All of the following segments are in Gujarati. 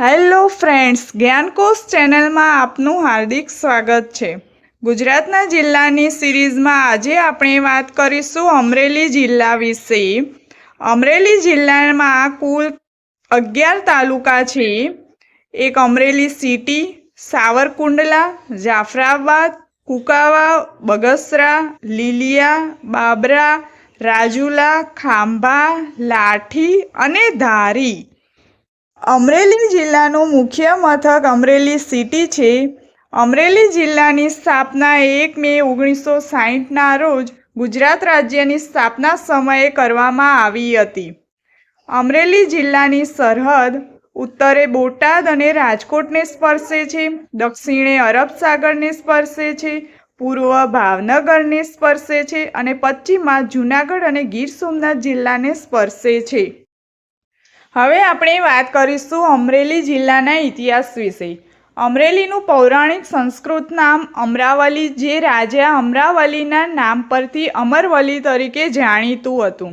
હેલો ફ્રેન્ડ્સ, જ્ઞાનકોશ ચેનલમાં આપનું હાર્દિક સ્વાગત છે. ગુજરાતના જિલ્લાની સિરીઝમાં આજે આપણે વાત કરીશું અમરેલી જિલ્લા વિશે. અમરેલી જિલ્લામાં કુલ અગિયાર તાલુકા છે. એક અમરેલી સિટી, સાવરકુંડલા, જાફરાબાદ, કુકાવા, બગસરા, લીલિયા, બાબરા, રાજુલા, ખાંભા, લાઠી અને ધારી. અમરેલી જિલ્લાનું મુખ્ય મથક અમરેલી સિટી છે. અમરેલી જિલ્લાની સ્થાપના એક મે ઓગણીસો સાહીઠના રોજ ગુજરાત રાજ્યની સ્થાપના સમયે કરવામાં આવી હતી. અમરેલી જિલ્લાની સરહદ ઉત્તરે બોટાદ અને રાજકોટને સ્પર્શે છે. દક્ષિણે અરબ સાગરને સ્પર્શે છે. પૂર્વ ભાવનગરને સ્પર્શે છે અને પશ્ચિમમાં જૂનાગઢ અને ગીર સોમનાથ જિલ્લાને સ્પર્શે છે. હવે આપણે વાત કરીશું અમરેલી જિલ્લાના ઇતિહાસ વિશે. અમરેલીનું પૌરાણિક સંસ્કૃત નામ અમરાવલી જે રાજા અમરાવલીના નામ પરથી અમરવલી તરીકે જાણીતું હતું.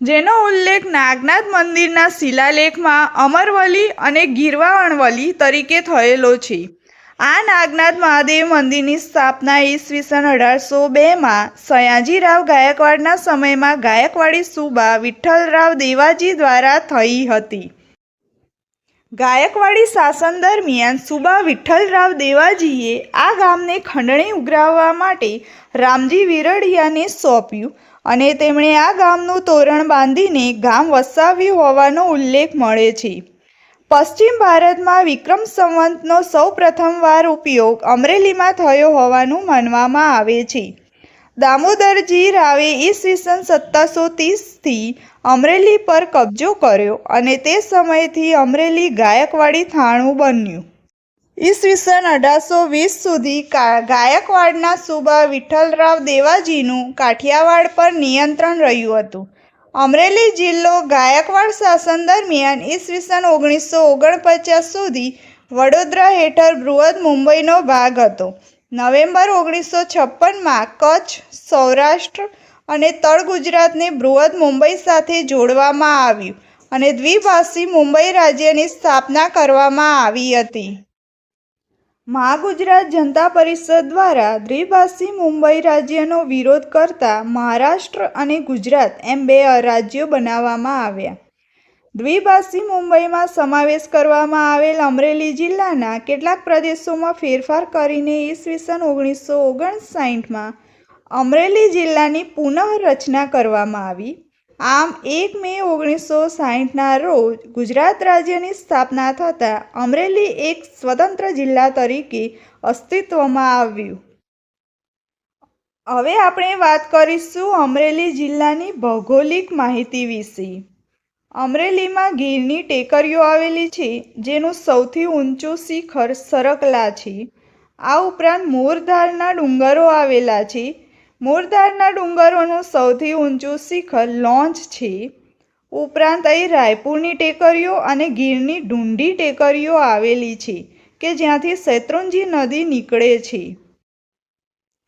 જેનો ઉલ્લેખ નાગનાથ મંદિરના શિલાલેખમાં અમરવલી અને ગીરવાણવલી તરીકે થયેલો છે. આ નાગનાથ મહાદેવ મંદિરની સ્થાપના ઈસવીસન અઢારસો બેમાં સયાજીરાવ ગાયકવાડના સમયમાં ગાયકવાડી સુબા વિઠ્ઠલરાવ દેવાજી દ્વારા થઈ હતી. ગાયકવાડી શાસન દરમિયાન સુબા વિઠ્ઠલરાવ દેવાજીએ આ ગામને ખંડણી ઉઘરાવવા માટે રામજી વિરડિયાને સોંપ્યું અને તેમણે આ ગામનું તોરણ બાંધીને ગામ વસાવ્યું હોવાનો ઉલ્લેખ મળે છે. પશ્ચિમ ભારતમાં વિક્રમ સંવંતનો સૌ પ્રથમવાર ઉપયોગ અમરેલીમાં થયો હોવાનું માનવામાં આવે છે. દામોદરજી રાવે ઈસવીસન સત્તરસો ત્રીસથી અમરેલી પર કબજો કર્યો અને તે સમયથી અમરેલી ગાયકવાડી થાણું બન્યું. ઈસવીસન અઢારસો વીસ સુધી ગાયકવાડના સુબા વિઠ્ઠલરાવ દેવાજીનું કાઠિયાવાડ પર નિયંત્રણ રહ્યું હતું. અમરેલી જિલ્લો ગાયકવાડ શાસન દરમિયાન ઈસવીસન ઓગણીસો ઓગણપચાસ સુધી વડોદરા હેઠળ બૃહદ મુંબઈનો ભાગ હતો. નવેમ્બર ઓગણીસો છપ્પનમાં કચ્છ, સૌરાષ્ટ્ર અને તળ ગુજરાતને બૃહદ મુંબઈ સાથે જોડવામાં આવ્યું અને દ્વિભાષી મુંબઈ રાજ્યની સ્થાપના કરવામાં આવી હતી. મહાગુજરાત જનતા પરિષદ દ્વારા દ્વિભાષી મુંબઈ રાજ્યનો વિરોધ કરતા મહારાષ્ટ્ર અને ગુજરાત એમ બે રાજ્યો બનાવવામાં આવ્યા. દ્વિભાષી મુંબઈમાં સમાવેશ કરવામાં આવેલ અમરેલી જિલ્લાના કેટલાક પ્રદેશોમાં ફેરફાર કરીને ઈસવીસન ઓગણીસો ઓગણસાઠમાં અમરેલી જિલ્લાની પુનઃરચના કરવામાં આવી. આમ એક મે ઓગણીસો સાહીઠના રોજ ગુજરાત રાજ્યની સ્થાપના થતાં અમરેલી એક સ્વતંત્ર જિલ્લા તરીકે અસ્તિત્વમાં આવ્યું. હવે આપણે વાત કરીશું અમરેલી જિલ્લાની ભૌગોલિક માહિતી વિશે. અમરેલીમાં ગીરની ટેકરીઓ આવેલી છે, જેનું સૌથી ઊંચું શિખર સરકલા છે. આ ઉપરાંત મોરધારના ડુંગરો આવેલા છે મોરધારના ડુંગરોનું સૌથી ઊંચું શિખર લોંચ છે. ઉપરાંત અહીં રાયપુરની ટેકરીઓ અને ગીરની ઢૂંઢી ટેકરીઓ આવેલી છે કે જ્યાંથી શેત્રુંજી નદી નીકળે છે.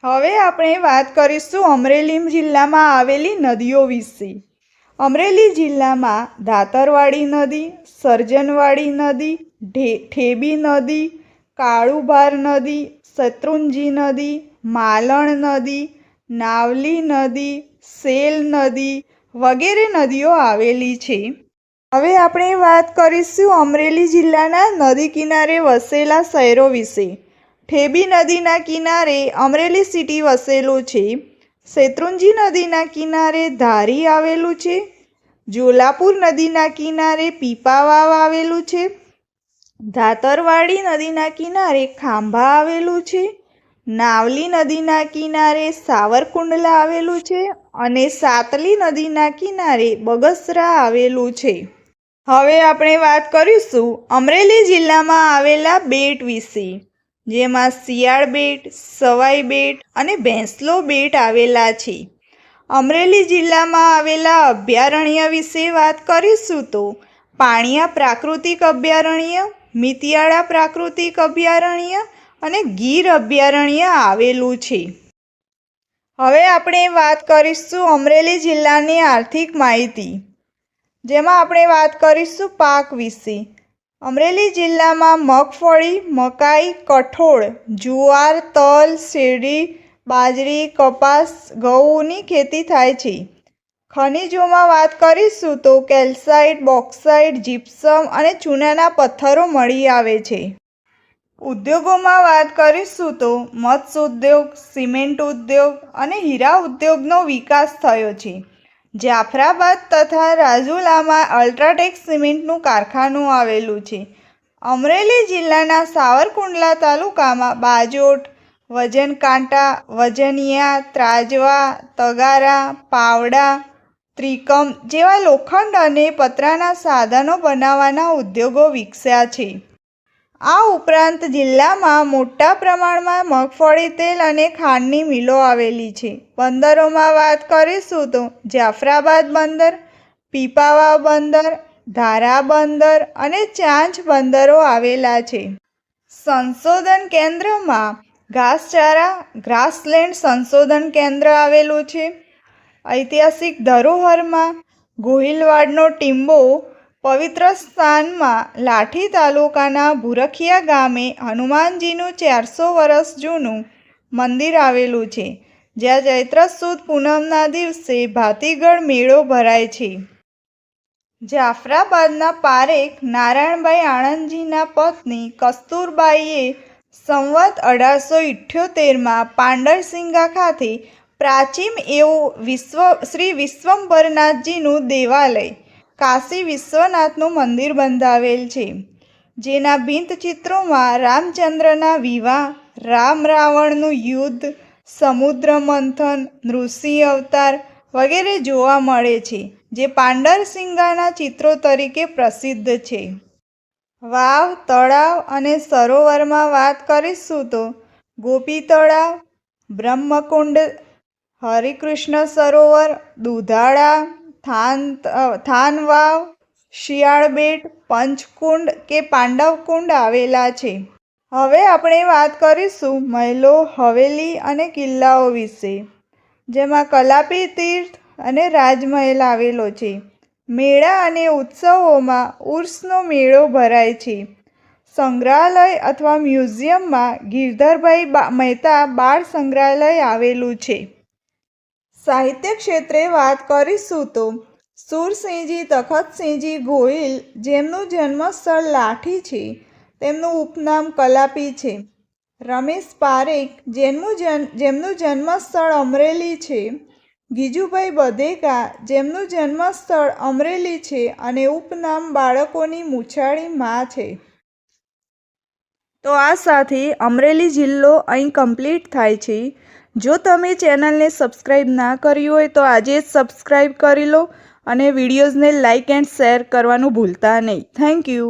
હવે આપણે વાત કરીશું અમરેલી જિલ્લામાં આવેલી નદીઓ વિશે. અમરેલી જિલ્લામાં ધાતરવાડી નદી, સર્જનવાડી નદી ઠેબી નદી, કાળુભાર નદી, શત્રુંજી નદી, માલણ નદી નાવલી નદી, સેલ નદી વગેરે નદીઓ આવેલી છે. હવે આપણે વાત કરીશું અમરેલી જિલ્લાના નદી કિનારે વસેલા શહેરો વિશે. ઠેબી નદીના કિનારે અમરેલી સિટી વસેલું છે. શેત્રુંજી નદીના કિનારે ધારી આવેલું છે. જોલાપુર નદીના કિનારે પીપાવાવ આવેલું છે. ધાતરવાડી નદીના કિનારે ખાંભા આવેલું છે. નાવલી નદીના કિનારે સાવરકુંડલા આવેલું છે અને સાતલી નદીના કિનારે બગસરા આવેલું છે. હવે આપણે વાત કરીશું અમરેલી જિલ્લામાં આવેલા બેટ વિશે, જેમાં શિયાળ બેટ, સવાઈ બેટ અને ભેંસલો બેટ આવેલા છે. અમરેલી જિલ્લામાં આવેલા અભયારણ્ય વિશે વાત કરીશું તો પાણિયા પ્રાકૃતિક અભયારણ્ય, મિતિયાળા પ્રાકૃતિક અભયારણ્ય અને ગીર અભયારણ્ય આવેલું છે. હવે આપણે વાત કરીશું અમરેલી જિલ્લાની આર્થિક માહિતી. જેમાં આપણે વાત કરીશું પાક વિશે. અમરેલી જિલ્લામાં મગફળી, મકાઈ, કઠોળ, જુવાર, તલ, શેરડી, બાજરી, કપાસ, ઘઉંની ખેતી થાય છે. ખનિજોમાં વાત કરીશું તો કેલ્સાઇટ, બોક્સાઇટ, જીપ્સમ અને ચૂનાના પથ્થરો મળી આવે છે. ઉદ્યોગોમાં વાત કરીશું તો મત્સ્ય ઉદ્યોગ, સિમેન્ટ ઉદ્યોગ અને હીરા ઉદ્યોગનો વિકાસ થયો છે. જાફરાબાદ તથા રાજુલામાં અલ્ટ્રાટેક સિમેન્ટનું કારખાનું આવેલું છે. અમરેલી જિલ્લાના સાવરકુંડલા તાલુકામાં બાજોટ, વજનકાંટા, વજનિયા, ત્રાજવા, તગારા, પાવડા, ત્રિકમ જેવા લોખંડ અને પતરાના સાધનો બનાવવાના ઉદ્યોગો વિકસ્યા છે. આ ઉપરાંત જિલ્લામાં મોટા પ્રમાણમાં મગફળી, તેલ અને ખાંડની મિલો આવેલી છે. બંદરોમાં વાત કરીશું તો જાફરાબાદ બંદર, પીપાવાવ બંદર, ધારા બંદર અને ચાંચ બંદરો આવેલા છે. સંશોધન કેન્દ્રમાં ઘાસચારા ગ્રાસલેન્ડ સંશોધન કેન્દ્ર આવેલું છે. ઐતિહાસિક ધરોહરમાં ગોહિલવાડનો ટીંબો પવિત્ર સ્થાનમાં લાઠી તાલુકાના ભુરખિયા ગામે હનુમાનજીનું ચારસો વર્ષ જૂનું મંદિર આવેલું છે, જ્યાં ચૈત્ર સુદ પૂનમના દિવસે ભાતીગળ મેળો ભરાય છે. જાફરાબાદના પારેખ નારાયણભાઈ આણંદજીના પત્ની કસ્તુરબાઈએ સંવત અઢારસો ઇઠ્યોતેરમાં પાંડરસિંગા ખાતે પ્રાચીન એવું વિશ્વ, શ્રી વિશ્વંભરનાથજીનું દેવાલય કાશી વિશ્વનાથનું મંદિર બંધાવેલ છે, જેના ભીંત ચિત્રોમાં રામચંદ્રના વિવાહ, રામ રાવણનું યુદ્ધ, સમુદ્ર મંથન, નૃસિંહ અવતાર વગેરે જોવા મળે છે, જે પાંડરસિંગાના ચિત્રો તરીકે પ્રસિદ્ધ છે. વાવ, તળાવ અને સરોવરમાં વાત કરીશું તો ગોપી તળાવ બ્રહ્મકુંડ, હરિકૃષ્ણ સરોવર, દુધાળા થાન થાનવાવ, શિયાળબેટ, પંચકુંડ કે પાંડવકુંડ આવેલા છે. હવે આપણે વાત કરીશું મહેલો, હવેલી અને કિલ્લાઓ વિશે, જેમાં કલાપી તીર્થ અને રાજમહેલ આવેલો છે. મેળા અને ઉત્સવોમાં ઉર્સનો મેળો ભરાય છે. સંગ્રહાલય અથવા મ્યુઝિયમમાં ગિરધરભાઈ મહેતા બાળ સંગ્રહાલય આવેલું છે. સાહિત્ય ક્ષેત્રે વાત કરીશું તો સુરસિંહજી, તખતસિંહજી ગોહિલ જેમનું જન્મસ્થળ લાઠી છે, તેમનું ઉપનામ કલાપી છે. રમેશ પારેખ જેમનું જન, જેમનું જન્મસ્થળ અમરેલી છે. ગીજુભાઈ બધેકા જેમનું જન્મસ્થળ અમરેલી છે અને ઉપનામ બાળકોની મૂછાળી માં છે. તો આ સાથે અમરેલી જિલ્લો અહીં કમ્પ્લીટ થાય છે. જો તમે ચેનલને સબસ્ક્રાઈબ ના કરી હોય તો આજે જ સબસ્ક્રાઈબ કરી લો અને વિડીયોઝને લાઇક એન્ડ શેર કરવાનું ભૂલતા નહીં. Thank you.